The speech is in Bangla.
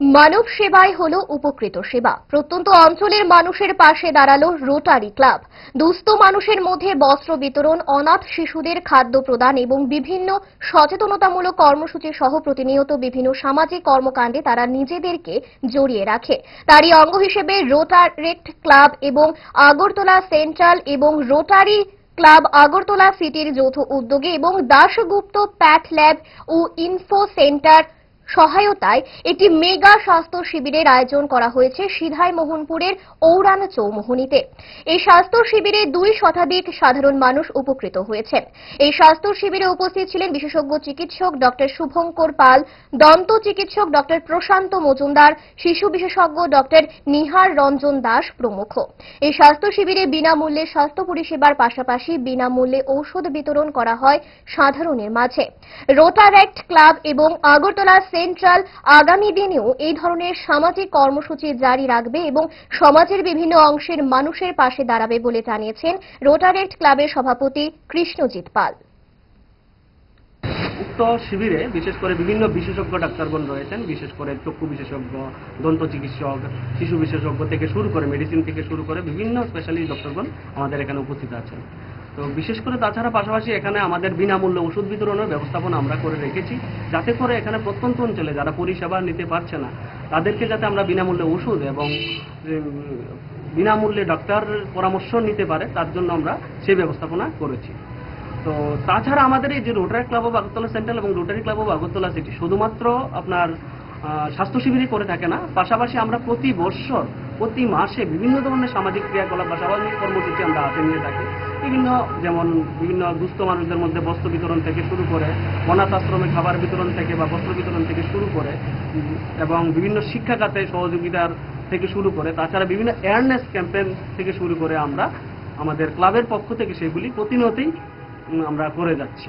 মানব সেবাই হল উপকৃত সেবা। প্রত্যন্ত অঞ্চলের মানুষের পাশে দাঁড়াল রোটারি ক্লাব দুস্থ মানুষের মধ্যে বস্ত্র বিতরণ, অনাথ শিশুদের খাদ্য প্রদান এবং বিভিন্ন সচেতনতামূলক কর্মসূচি সহ প্রতিনিয়ত বিভিন্ন সামাজিক কর্মকাণ্ডে তারা নিজেদেরকে জড়িয়ে রাখে। তারই অঙ্গ হিসেবে রোটারেক্ট ক্লাব এবং আগরতলা সেন্ট্রাল এবং রোটারি ক্লাব আগরতলা সিটির যৌথ উদ্যোগে এবং দাসগুপ্ত প্যাথ ল্যাব ও ইনফো সেন্টার সহায়তায় একটি মেগা স্বাস্থ্য শিবিরের আয়োজন করা হয়েছে সিধাই মোহনপুরের ঔরান চৌমোহনীতে। এই স্বাস্থ্য শিবিরে দুই শতাধিক সাধারণ মানুষ উপকৃত হয়েছেন এই স্বাস্থ্য শিবিরে উপস্থিত ছিলেন বিশেষজ্ঞ চিকিৎসক ডক্টর শুভঙ্কর পাল, দন্ত চিকিৎসক ডক্টর প্রশান্ত মজুমদার, শিশু বিশেষজ্ঞ ডক্টর নিহার রঞ্জন দাস প্রমুখ। এই স্বাস্থ্য শিবিরে বিনামূল্যে স্বাস্থ্য পরিষেবার পাশাপাশি বিনামূল্যে ঔষধ বিতরণ করা হয় সাধারণের মাঝে। রোটারেক্ট ক্লাব এবং আগরতলা সেন্ট্রাল আগামী দিনেও এই ধরনের সামাজিক কর্মসূচি জারি রাখবে এবং সমাজের বিভিন্ন অংশের মানুষের পাশে দাঁড়াবে বলে জানিয়েছেন রোটারেক্ট ক্লাবের সভাপতি কৃষ্ণজিৎ পাল। উক্ত শিবিরে বিশেষ করে বিভিন্ন বিশেষজ্ঞ ডাক্তারগণ রয়েছেন, বিশেষ করে চক্ষু বিশেষজ্ঞ, দন্ত চিকিৎসক, শিশু বিশেষজ্ঞ থেকে শুরু করে মেডিসিন থেকে শুরু করে বিভিন্ন স্পেশালিস্ট ডক্টরগণ আমাদের এখানে উপস্থিত আছেন। তো বিশেষ করে তাছাড়া পাশাপাশি এখানে আমাদের বিনামূল্যে ওষুধ বিতরণের ব্যবস্থাপনা আমরা করে রেখেছি, যাতে করে এখানে প্রত্যন্ত অঞ্চলে যারা পরিষেবা নিতে পারছে না, তাদেরকে যাতে আমরা বিনামূল্যে ওষুধ এবং বিনামূল্যে ডাক্তার পরামর্শ নিতে পারে, তার জন্য আমরা সেই ব্যবস্থাপনা করেছি। তো তাছাড়া আমাদের এই যে Rotary club of Agartala central এবং Rotary club of Agartala city শুধুমাত্র আপনার স্বাস্থ্য শিবিরই করে থাকে না, পাশাপাশি আমরা প্রতি বৎসর প্রতি মাসে বিভিন্ন ধরনের সামাজিক ক্রিয়াকলাপ বা সামাজিক কর্মসূচি আমরা হাতে নিয়ে থাকি। বিভিন্ন যেমন বিভিন্ন দুস্থ মানুষদের মধ্যে বস্ত্র বিতরণ থেকে শুরু করে, অনাথ আশ্রমে খাবার বিতরণ থেকে বা বস্ত্র বিতরণ থেকে শুরু করে, এবং বিভিন্ন শিক্ষা খাতে সহযোগিতার থেকে শুরু করে, তাছাড়া বিভিন্ন অ্যাওয়ারনেস ক্যাম্পেইন থেকে শুরু করে আমরা আমাদের ক্লাবের পক্ষ থেকে সেগুলি প্রতিনিয়তই আমরা করে যাচ্ছি।